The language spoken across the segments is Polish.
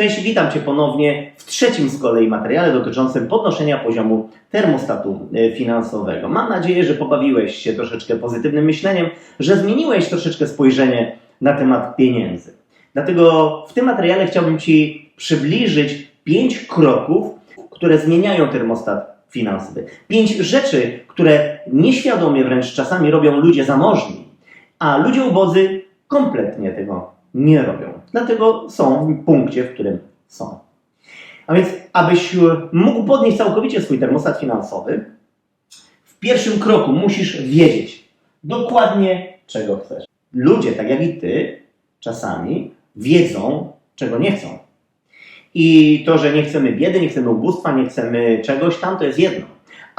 Cześć, witam Cię ponownie w trzecim z kolei materiale dotyczącym podnoszenia poziomu termostatu e, finansowego. Mam nadzieję, że pobawiłeś się troszeczkę pozytywnym myśleniem, że zmieniłeś troszeczkę spojrzenie na temat pieniędzy. Dlatego w tym materiale chciałbym Ci przybliżyć pięć kroków, które zmieniają termostat finansowy. Pięć rzeczy, które nieświadomie wręcz czasami robią ludzie zamożni, a ludzie ubodzy kompletnie tego nie robią. Dlatego są w punkcie, w którym są. A więc, abyś mógł podnieść całkowicie swój termostat finansowy, w pierwszym kroku musisz wiedzieć dokładnie, czego chcesz. Ludzie, tak jak i ty, czasami wiedzą, czego nie chcą. I to, że nie chcemy biedy, nie chcemy ubóstwa, nie chcemy czegoś tam, to jest jedno.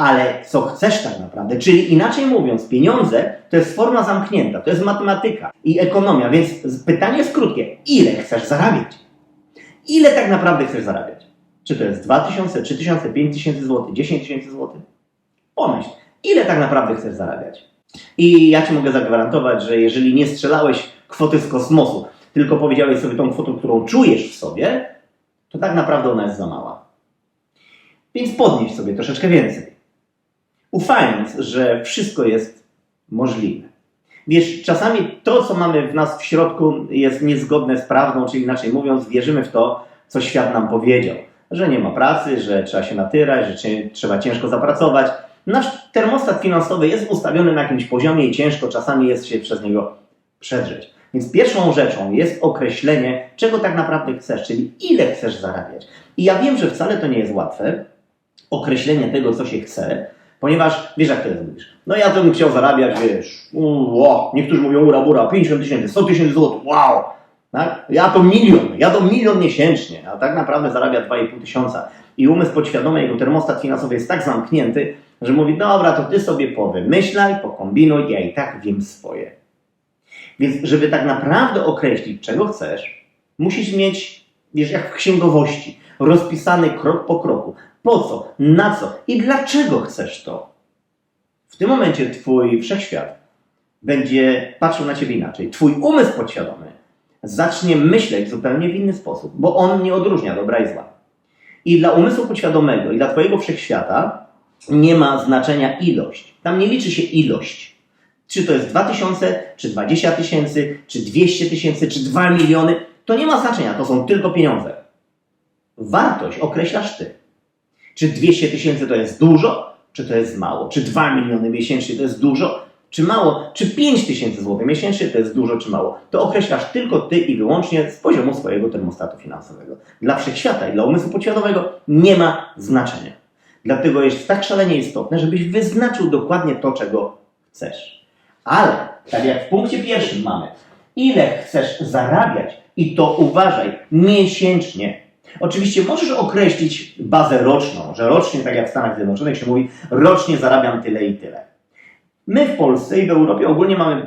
Ale co chcesz tak naprawdę, czyli inaczej mówiąc, pieniądze to jest forma zamknięta, to jest matematyka i ekonomia, więc pytanie jest krótkie. Ile chcesz zarabiać? Ile tak naprawdę chcesz zarabiać? Czy to jest 2000, 3000, 5000 zł, 10 tysięcy złotych? Pomyśl, ile tak naprawdę chcesz zarabiać? I ja Ci mogę zagwarantować, że jeżeli nie strzelałeś kwoty z kosmosu, tylko powiedziałeś sobie tą kwotę, którą czujesz w sobie, to tak naprawdę ona jest za mała. Więc podnieś sobie troszeczkę więcej. Ufając, że wszystko jest możliwe. Wiesz, czasami to, co mamy w nas w środku, jest niezgodne z prawdą, czyli inaczej mówiąc, wierzymy w to, co świat nam powiedział. Że nie ma pracy, że trzeba się natyrać, że trzeba ciężko zapracować. Nasz termostat finansowy jest ustawiony na jakimś poziomie i ciężko czasami jest się przez niego przedrzeć. Więc pierwszą rzeczą jest określenie, czego tak naprawdę chcesz, czyli ile chcesz zarabiać. I ja wiem, że wcale to nie jest łatwe, określenie tego, co się chce, ponieważ wiesz, jak jest, mówisz. No ja bym chciał zarabiać, wiesz, niektórzy mówią ura bura, 50 tysięcy, 100 tysięcy złotych, wow. Tak? Ja to milion, ja to milion miesięcznie, a tak naprawdę zarabia 2,5 tysiąca. I umysł podświadomy, jego termostat finansowy jest tak zamknięty, że mówi, dobra, to ty sobie powymyślaj, pokombinuj, ja i tak wiem swoje. Więc żeby tak naprawdę określić, czego chcesz, musisz mieć, wiesz, jak w księgowości, rozpisany krok po kroku. Po co, na co i dlaczego chcesz to. W tym momencie twój wszechświat będzie patrzył na ciebie inaczej. Twój umysł podświadomy zacznie myśleć zupełnie w inny sposób, bo on nie odróżnia dobra i zła. I dla umysłu podświadomego, i dla twojego wszechświata nie ma znaczenia ilość. Tam nie liczy się ilość. Czy to jest 2000, czy 20 tysięcy, czy 200 tysięcy, czy 2 miliony, to nie ma znaczenia, to są tylko pieniądze. Wartość określasz ty. Czy 200 tysięcy to jest dużo, czy to jest mało? Czy 2 miliony miesięcznie to jest dużo, czy mało? Czy 5 tysięcy złotych miesięcznie to jest dużo, czy mało? To określasz tylko ty i wyłącznie z poziomu swojego termostatu finansowego. Dla wszechświata i dla umysłu podświadomego nie ma znaczenia. Dlatego jest tak szalenie istotne, żebyś wyznaczył dokładnie to, czego chcesz. Ale, tak jak w punkcie pierwszym mamy, ile chcesz zarabiać i to uważaj, miesięcznie. Oczywiście możesz określić bazę roczną, że rocznie, tak jak w Stanach Zjednoczonych się mówi, rocznie zarabiam tyle i tyle. My w Polsce i w Europie ogólnie mamy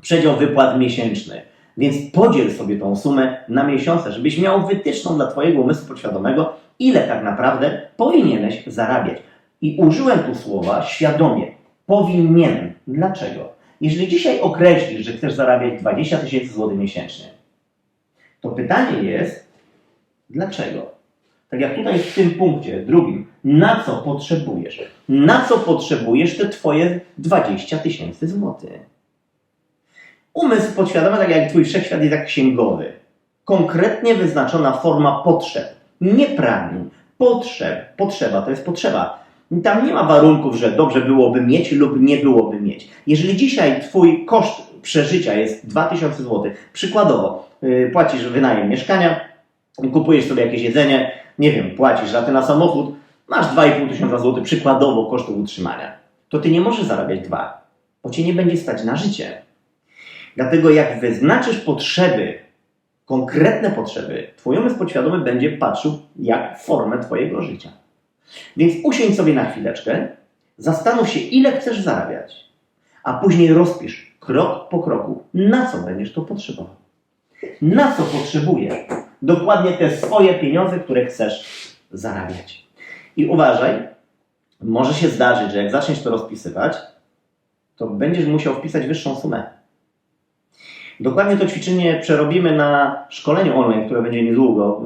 przedział wypłat miesięczny, więc podziel sobie tą sumę na miesiące, żebyś miał wytyczną dla Twojego umysłu podświadomego, ile tak naprawdę powinieneś zarabiać. I użyłem tu słowa świadomie. Powinienem. Dlaczego? Jeżeli dzisiaj określisz, że chcesz zarabiać 20 tysięcy złotych miesięcznie, to pytanie jest, dlaczego? Tak jak tutaj w tym punkcie drugim, na co potrzebujesz? Na co potrzebujesz te Twoje 20 tysięcy złotych? Umysł podświadomy, tak jak Twój wszechświat jest jak księgowy. Konkretnie wyznaczona forma potrzeb, nie pragnień, potrzeb. Potrzeba to jest potrzeba. Tam nie ma warunków, że dobrze byłoby mieć lub nie byłoby mieć. Jeżeli dzisiaj Twój koszt przeżycia jest 2000 zł, przykładowo yy, płacisz wynajem mieszkania, kupujesz sobie jakieś jedzenie, nie wiem, płacisz raty na samochód, masz 2,5 tysiąca złotych przykładowo kosztów utrzymania, to Ty nie możesz zarabiać dwa, bo Cię nie będzie stać na życie. Dlatego jak wyznaczysz potrzeby, konkretne potrzeby, Twój umysł podświadomy będzie patrzył jak formę Twojego życia. Więc usiądź sobie na chwileczkę, zastanów się, ile chcesz zarabiać, a później rozpisz krok po kroku, na co będziesz to potrzebował. Na co potrzebujesz dokładnie te swoje pieniądze, które chcesz zarabiać. I uważaj, może się zdarzyć, że jak zaczniesz to rozpisywać, to będziesz musiał wpisać wyższą sumę. Dokładnie to ćwiczenie przerobimy na szkoleniu online, które będzie niedługo,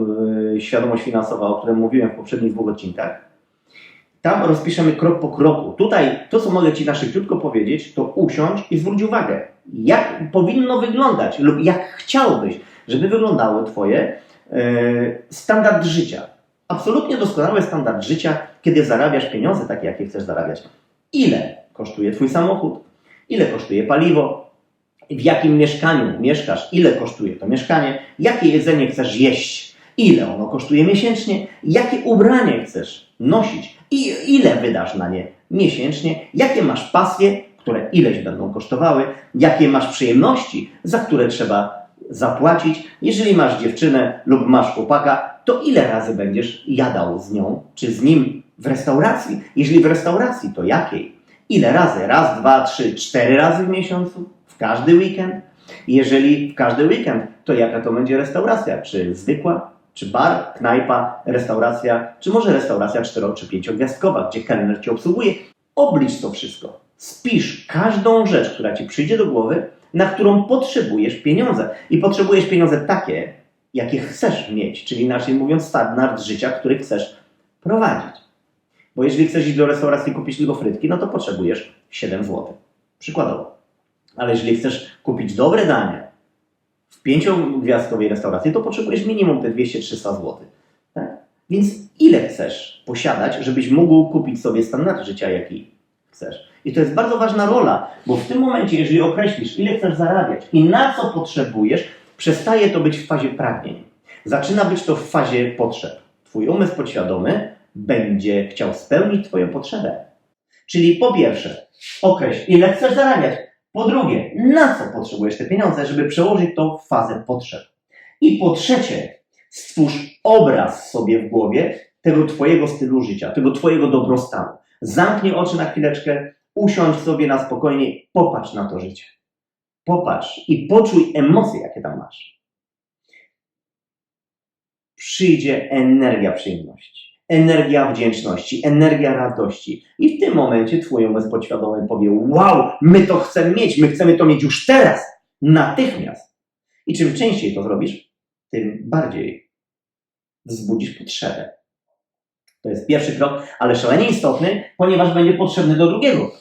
yy, świadomość finansowa, o którym mówiłem w poprzednich dwóch odcinkach. Tam rozpiszemy krok po kroku. Tutaj to, co mogę Ci na szybciutko powiedzieć, to usiądź i zwróć uwagę, jak powinno wyglądać lub jak chciałbyś, żeby wyglądały Twoje yy, standard życia. Absolutnie doskonały standard życia, kiedy zarabiasz pieniądze takie, jakie chcesz zarabiać. Ile kosztuje Twój samochód? Ile kosztuje paliwo? W jakim mieszkaniu mieszkasz? Ile kosztuje to mieszkanie? Jakie jedzenie chcesz jeść? Ile ono kosztuje miesięcznie? Jakie ubranie chcesz nosić? I ile wydasz na nie miesięcznie? Jakie masz pasje, które ileś będą kosztowały? Jakie masz przyjemności, za które trzeba zapłacić? Jeżeli masz dziewczynę lub masz chłopaka, to ile razy będziesz jadał z nią czy z nim w restauracji? Jeżeli w restauracji, to jakiej? Ile razy? Raz, dwa, trzy, cztery razy w miesiącu? W każdy weekend? Jeżeli w każdy weekend, to jaka to będzie restauracja? Czy zwykła? Czy bar, knajpa, restauracja? Czy może restauracja cztero czy pięciogwiazdkowa, gdzie kelner Cię obsługuje? Oblicz to wszystko. Spisz każdą rzecz, która Ci przyjdzie do głowy, na którą potrzebujesz pieniądze. I potrzebujesz pieniądze takie, jakie chcesz mieć, czyli inaczej mówiąc, standard życia, który chcesz prowadzić. Bo jeżeli chcesz iść do restauracji i kupić tylko frytki, no to potrzebujesz 7 zł. Przykładowo. Ale jeżeli chcesz kupić dobre danie w pięciogwiazdkowej restauracji, to potrzebujesz minimum te 200-300 zł. Tak? Więc ile chcesz posiadać, żebyś mógł kupić sobie standard życia, jaki chcesz? I to jest bardzo ważna rola, bo w tym momencie, jeżeli określisz, ile chcesz zarabiać i na co potrzebujesz, przestaje to być w fazie pragnień. Zaczyna być to w fazie potrzeb. Twój umysł podświadomy będzie chciał spełnić Twoją potrzebę. Czyli po pierwsze, określ, ile chcesz zarabiać. Po drugie, na co potrzebujesz te pieniądze, żeby przełożyć to w fazę potrzeb. I po trzecie, stwórz obraz sobie w głowie tego Twojego stylu życia, tego Twojego dobrostanu. Zamknij oczy na chwileczkę, usiądź sobie na spokojnie, popatrz na to życie. Popatrz i poczuj emocje, jakie tam masz. Przyjdzie energia przyjemności energia wdzięczności, energia radości. I w tym momencie twój umysł podświadomy powie: Wow, my to chcemy mieć, my chcemy to mieć już teraz, natychmiast. I czym częściej to zrobisz, tym bardziej wzbudzisz potrzebę. To jest pierwszy krok, ale szalenie istotny, ponieważ będzie potrzebny do drugiego.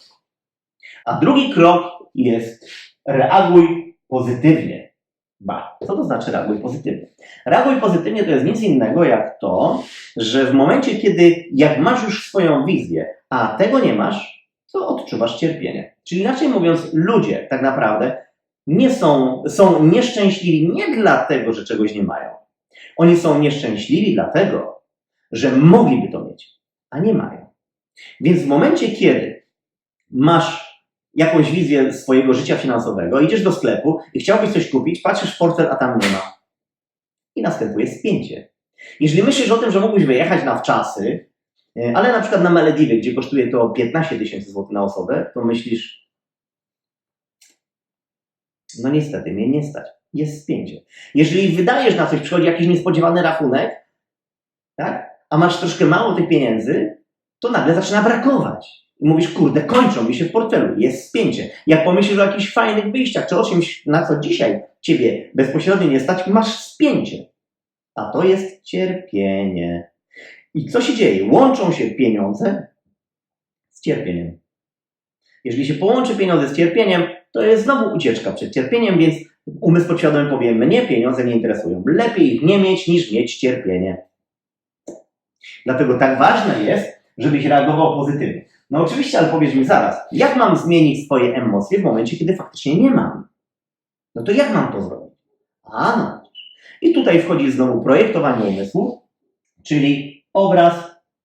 A drugi krok jest reaguj pozytywnie. Ba, co to znaczy reaguj pozytywnie? Reaguj pozytywnie to jest nic innego jak to, że w momencie, kiedy jak masz już swoją wizję, a tego nie masz, to odczuwasz cierpienie. Czyli inaczej mówiąc, ludzie tak naprawdę nie są, są nieszczęśliwi nie dlatego, że czegoś nie mają. Oni są nieszczęśliwi dlatego, że mogliby to mieć, a nie mają. Więc w momencie, kiedy masz jakąś wizję swojego życia finansowego, idziesz do sklepu i chciałbyś coś kupić, patrzysz w portfel, a tam nie ma. I następuje spięcie. Jeżeli myślisz o tym, że mógłbyś wyjechać na wczasy, e, ale na przykład na Malediwy, gdzie kosztuje to 15 tysięcy złotych na osobę, to myślisz, no niestety, mnie nie stać. Jest spięcie. Jeżeli wydajesz na coś, przychodzi jakiś niespodziewany rachunek, tak, a masz troszkę mało tych pieniędzy, to nagle zaczyna brakować. I mówisz, kurde, kończą mi się w portfelu, jest spięcie. Jak pomyślisz o jakichś fajnych wyjściach, czy o czymś, na co dzisiaj ciebie bezpośrednio nie stać, masz spięcie. A to jest cierpienie. I co się dzieje? Łączą się pieniądze z cierpieniem. Jeżeli się połączy pieniądze z cierpieniem, to jest znowu ucieczka przed cierpieniem, więc umysł podświadomy powie, mnie pieniądze nie interesują. Lepiej ich nie mieć, niż mieć cierpienie. Dlatego tak ważne jest, żebyś reagował pozytywnie. No oczywiście, ale powiesz mi zaraz, jak mam zmienić swoje emocje w momencie, kiedy faktycznie nie mam? No to jak mam to zrobić? A, no. I tutaj wchodzi znowu projektowanie umysłu, czyli obraz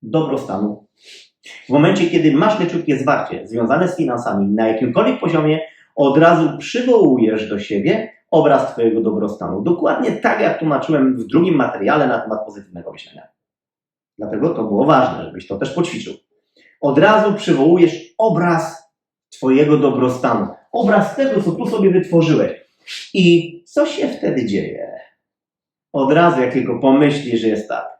dobrostanu. W momencie, kiedy masz leciutkie zwarcie związane z finansami na jakimkolwiek poziomie, od razu przywołujesz do siebie obraz Twojego dobrostanu. Dokładnie tak, jak tłumaczyłem w drugim materiale na temat pozytywnego myślenia. Dlatego to było ważne, żebyś to też poćwiczył. Od razu przywołujesz obraz Twojego dobrostanu. Obraz tego, co tu sobie wytworzyłeś. I co się wtedy dzieje? Od razu, jak tylko pomyślisz, że jest tak.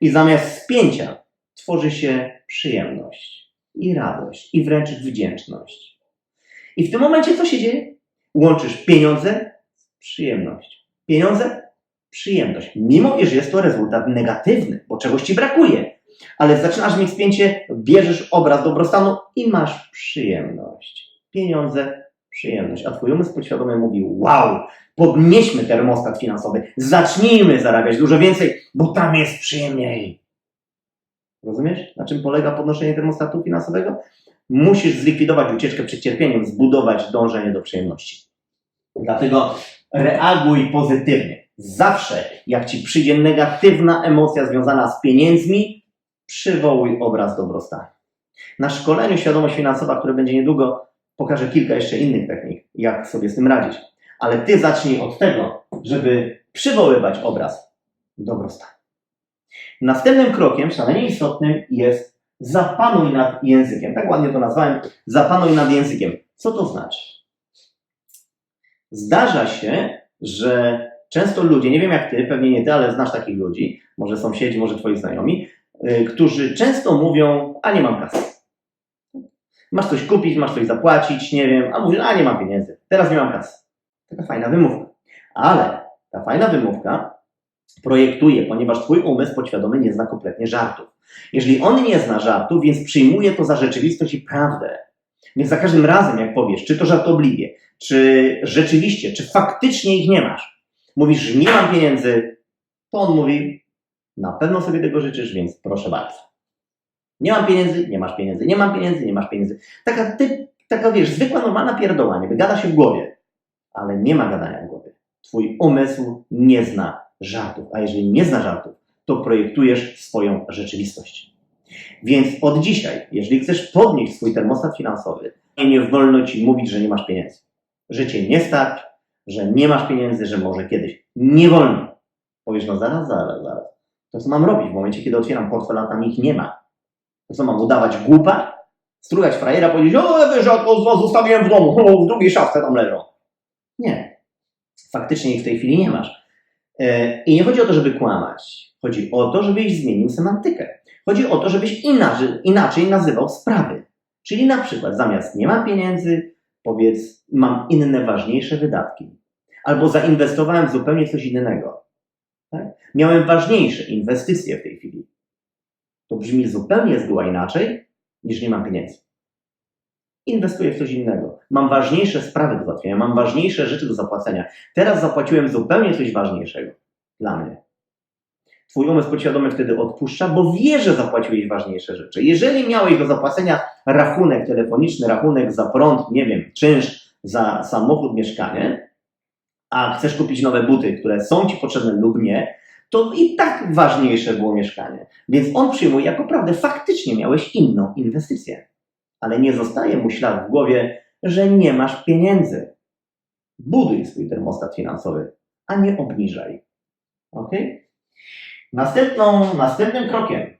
I zamiast spięcia tworzy się przyjemność i radość i wręcz wdzięczność. I w tym momencie co się dzieje? Łączysz pieniądze z przyjemnością. Pieniądze, przyjemność. Mimo, iż jest to rezultat negatywny, bo czegoś ci brakuje. Ale zaczynasz mieć spięcie, bierzesz obraz dobrostanu i masz przyjemność. Pieniądze, przyjemność. A twój umysł podświadomy mówi, wow, podnieśmy termostat finansowy, zacznijmy zarabiać dużo więcej, bo tam jest przyjemniej. Rozumiesz, na czym polega podnoszenie termostatu finansowego? Musisz zlikwidować ucieczkę przed cierpieniem, zbudować dążenie do przyjemności. Dlatego reaguj pozytywnie. Zawsze, jak ci przyjdzie negatywna emocja związana z pieniędzmi, przywołuj obraz dobrostanu. Na szkoleniu Świadomość Finansowa, które będzie niedługo, pokażę kilka jeszcze innych technik, jak sobie z tym radzić. Ale ty zacznij od tego, żeby przywoływać obraz dobrostanu. Następnym krokiem, szalenie istotnym, jest zapanuj nad językiem. Tak ładnie to nazwałem. Zapanuj nad językiem. Co to znaczy? Zdarza się, że często ludzie, nie wiem jak ty, pewnie nie ty, ale znasz takich ludzi, może sąsiedzi, może twoi znajomi, yy, którzy często mówią, a nie mam kasy. Masz coś kupić, masz coś zapłacić, nie wiem, a mówisz, a nie mam pieniędzy, teraz nie mam kasy. Taka fajna wymówka. Ale ta fajna wymówka projektuje, ponieważ twój umysł podświadomy nie zna kompletnie żartów. Jeżeli on nie zna żartów, więc przyjmuje to za rzeczywistość i prawdę. Więc za każdym razem, jak powiesz, czy to żartobliwie, czy rzeczywiście, czy faktycznie ich nie masz, mówisz, że nie mam pieniędzy, to on mówi, na pewno sobie tego życzysz, więc proszę bardzo. Nie mam pieniędzy, nie masz pieniędzy, nie mam pieniędzy, nie masz pieniędzy. Taka, ty, taka wiesz, zwykła, normalna pierdoła, nie wygada się w głowie, ale nie ma gadania w głowie. Twój umysł nie zna żartów, a jeżeli nie zna żartów, to projektujesz swoją rzeczywistość. Więc od dzisiaj, jeżeli chcesz podnieść swój termostat finansowy, nie wolno ci mówić, że nie masz pieniędzy, że cię nie stać, że nie masz pieniędzy, że może kiedyś. Nie wolno. Powiesz, no zaraz, zaraz, zaraz. To co mam robić w momencie, kiedy otwieram portfel, a tam ich nie ma? To co mam udawać głupa? Strugać frajera, powiedzieć, o wiesz, ja to zostawiłem w domu, o, w drugiej szafce tam leżą. Nie. Faktycznie ich w tej chwili nie masz. E, I nie chodzi o to, żeby kłamać. Chodzi o to, żebyś zmienił semantykę. Chodzi o to, żebyś inaczej, inaczej nazywał sprawy. Czyli na przykład zamiast nie mam pieniędzy, powiedz mam inne ważniejsze wydatki. Albo zainwestowałem w zupełnie coś innego. Tak? Miałem ważniejsze inwestycje w tej chwili. To brzmi zupełnie zgoła inaczej niż nie mam pieniędzy. Inwestuję w coś innego. Mam ważniejsze sprawy do załatwienia, mam ważniejsze rzeczy do zapłacenia. Teraz zapłaciłem zupełnie coś ważniejszego dla mnie. Twój umysł podświadomy wtedy odpuszcza, bo wie, że zapłaciłeś ważniejsze rzeczy. Jeżeli miałeś do zapłacenia rachunek telefoniczny, rachunek za prąd, nie wiem, czynsz za samochód, mieszkanie, a chcesz kupić nowe buty, które są Ci potrzebne lub nie, to i tak ważniejsze było mieszkanie. Więc on przyjmuje jako prawdę, faktycznie miałeś inną inwestycję. Ale nie zostaje mu ślad w głowie, że nie masz pieniędzy. Buduj swój termostat finansowy, a nie obniżaj. Ok? Następną, następnym krokiem.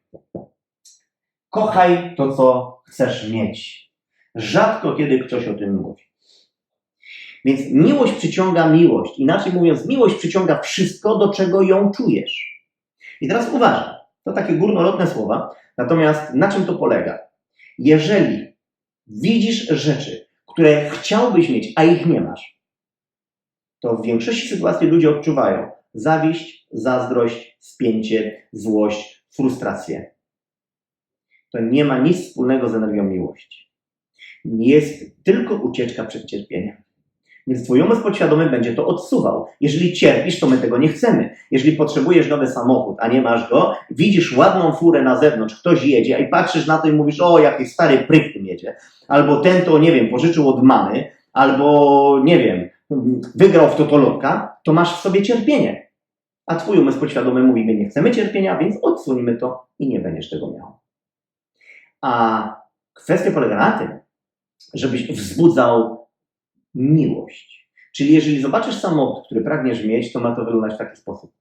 Kochaj to, co chcesz mieć. Rzadko kiedy ktoś o tym mówi. Więc miłość przyciąga miłość. Inaczej mówiąc, miłość przyciąga wszystko, do czego ją czujesz. I teraz uważaj. To takie górnolotne słowa. Natomiast na czym to polega? Jeżeli widzisz rzeczy, które chciałbyś mieć, a ich nie masz, to w większości sytuacji ludzie odczuwają zawiść, zazdrość, spięcie, złość, frustrację. To nie ma nic wspólnego z energią miłości. Jest tylko ucieczka przed cierpieniem. Więc twój umysł podświadomy będzie to odsuwał. Jeżeli cierpisz, to my tego nie chcemy. Jeżeli potrzebujesz nowy samochód, a nie masz go, widzisz ładną furę na zewnątrz, ktoś jedzie i patrzysz na to i mówisz, o, jaki stary pryk tym jedzie. Albo ten to, nie wiem, pożyczył od mamy, albo, nie wiem, wygrał w totolotka, to masz w sobie cierpienie. A twój umysł podświadomy mówi, my nie chcemy cierpienia, więc odsuńmy to i nie będziesz tego miał. A kwestia polega na tym, żebyś wzbudzał miłość. Czyli jeżeli zobaczysz samochód, który pragniesz mieć, to ma to wyglądać w taki sposób.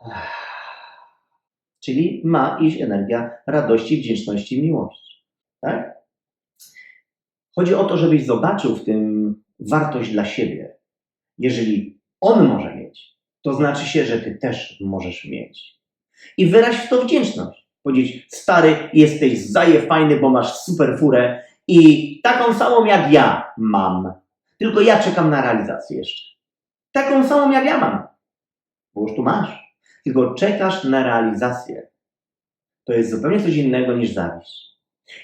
Czyli ma iść energia radości, wdzięczności, miłości. Tak? Chodzi o to, żebyś zobaczył w tym wartość dla siebie. Jeżeli on może mieć, to znaczy się, że ty też możesz mieć. I wyraź w to wdzięczność. Powiedzieć, stary, jesteś zaje fajny, bo masz super furę I taką samą jak ja mam. Tylko ja czekam na realizację jeszcze. Taką samą jak ja mam. Bo już tu masz. Tylko czekasz na realizację. To jest zupełnie coś innego niż zawiść.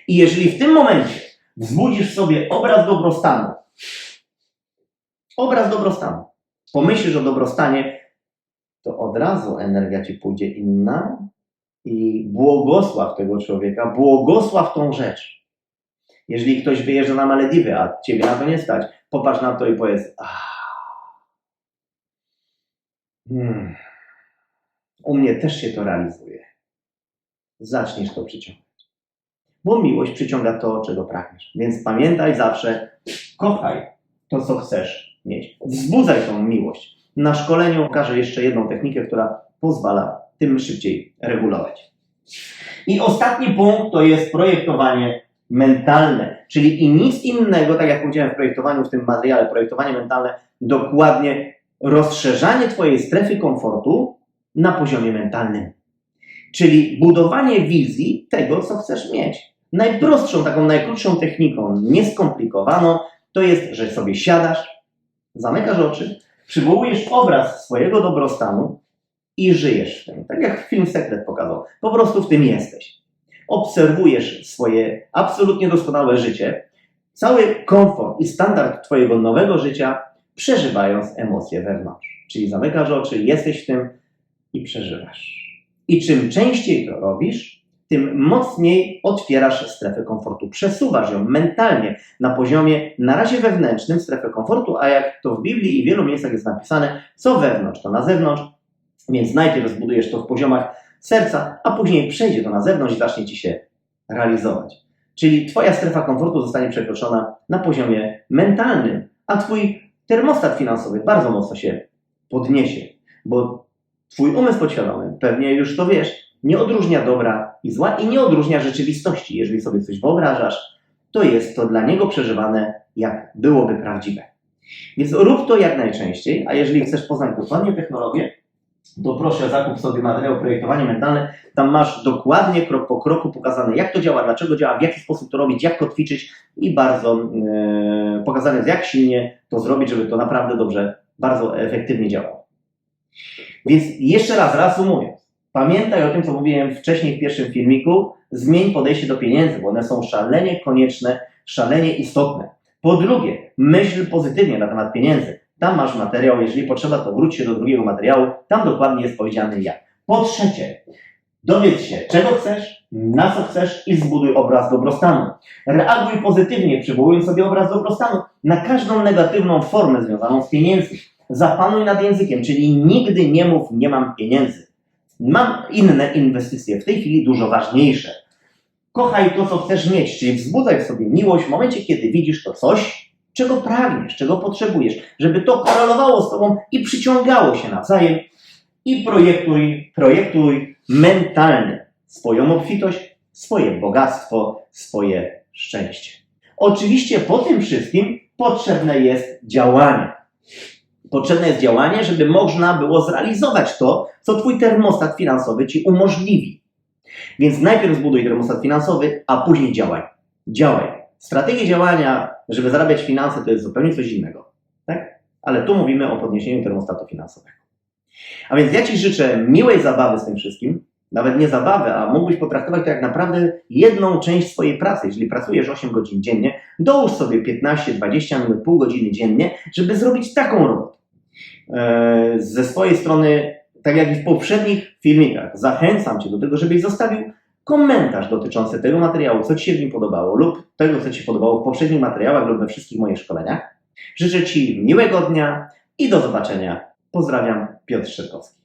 I jeżeli w tym momencie wzbudzisz sobie obraz dobrostanu, obraz dobrostanu, pomyślisz o dobrostanie, to od razu energia ci pójdzie inna i błogosław tego człowieka, błogosław tą rzecz. Jeżeli ktoś wyjeżdża na Malediwy, a ciebie na to nie stać, popatrz na to i powiedz, "Ah, hmm, u mnie też się to realizuje. Zaczniesz to przyciągać. Bo miłość przyciąga to, czego pragniesz. Więc pamiętaj zawsze, kochaj to, co chcesz mieć. Wzbudzaj tą miłość. Na szkoleniu okażę jeszcze jedną technikę, która pozwala tym szybciej regulować. I ostatni punkt to jest projektowanie mentalne, czyli i nic innego, tak jak powiedziałem w projektowaniu w tym materiale, projektowanie mentalne, dokładnie rozszerzanie Twojej strefy komfortu na poziomie mentalnym. Czyli budowanie wizji tego, co chcesz mieć. Najprostszą, taką najkrótszą techniką, nieskomplikowaną, to jest, że sobie siadasz, zamykasz oczy, przywołujesz obraz swojego dobrostanu i żyjesz w tym. Tak jak film Sekret pokazał. Po prostu w tym jesteś. Obserwujesz swoje absolutnie doskonałe życie, cały komfort i standard Twojego nowego życia, przeżywając emocje wewnątrz. Czyli zamykasz oczy, jesteś w tym i przeżywasz. I czym częściej to robisz, tym mocniej otwierasz strefę komfortu. Przesuwasz ją mentalnie na poziomie na razie wewnętrznym strefę komfortu, a jak to w Biblii i w wielu miejscach jest napisane, co wewnątrz, to na zewnątrz. Więc najpierw zbudujesz to w poziomach serca, a później przejdzie to na zewnątrz i zacznie ci się realizować. Czyli twoja strefa komfortu zostanie przekroczona na poziomie mentalnym, a twój termostat finansowy bardzo mocno się podniesie, bo twój umysł podświadomy, pewnie już to wiesz, nie odróżnia dobra i zła i nie odróżnia rzeczywistości. Jeżeli sobie coś wyobrażasz, to jest to dla niego przeżywane, jak byłoby prawdziwe. Więc rób to jak najczęściej, a jeżeli chcesz poznać dokładnie technologię, to proszę zakup sobie materiał projektowanie mentalne. Tam masz dokładnie krok po kroku pokazane, jak to działa, dlaczego działa, w jaki sposób to robić, jak to ćwiczyć i bardzo e, pokazane jest, jak silnie to zrobić, żeby to naprawdę dobrze, bardzo efektywnie działało. Więc jeszcze raz reasumując, pamiętaj o tym, co mówiłem wcześniej w pierwszym filmiku, zmień podejście do pieniędzy, bo one są szalenie konieczne, szalenie istotne. Po drugie, myśl pozytywnie na temat pieniędzy. Tam masz materiał, jeżeli potrzeba, to wróć się do drugiego materiału, tam dokładnie jest powiedziane jak. Po trzecie, dowiedz się, czego chcesz, na co chcesz i zbuduj obraz dobrostanu. Reaguj pozytywnie, przywołując sobie obraz dobrostanu na każdą negatywną formę związaną z pieniędzmi. Zapanuj nad językiem, czyli nigdy nie mów, nie mam pieniędzy. Mam inne inwestycje, w tej chwili dużo ważniejsze. Kochaj to, co chcesz mieć, czyli wzbudzaj sobie miłość w momencie, kiedy widzisz to coś, czego pragniesz, czego potrzebujesz, żeby to korelowało z Tobą i przyciągało się nawzajem i projektuj, projektuj mentalnie swoją obfitość, swoje bogactwo, swoje szczęście. Oczywiście po tym wszystkim potrzebne jest działanie. Potrzebne jest działanie, żeby można było zrealizować to, co Twój termostat finansowy Ci umożliwi. Więc najpierw zbuduj termostat finansowy, a później działaj. Działaj. Strategia działania, żeby zarabiać finanse, to jest zupełnie coś innego. Tak? Ale tu mówimy o podniesieniu termostatu finansowego. A więc ja Ci życzę miłej zabawy z tym wszystkim. Nawet nie zabawy, a mógłbyś potraktować to jak naprawdę jedną część swojej pracy. Jeżeli pracujesz 8 godzin dziennie, dołóż sobie 15-20 minut, pół godziny dziennie, żeby zrobić taką robotę. Eee, Ze swojej strony, tak jak i w poprzednich filmikach, zachęcam Cię do tego, żebyś zostawił komentarz dotyczący tego materiału, co Ci się w nim podobało, lub tego, co Ci się podobało w poprzednich materiałach lub we wszystkich moich szkoleniach. Życzę Ci miłego dnia i do zobaczenia. Pozdrawiam, Piotr Szczerkowski.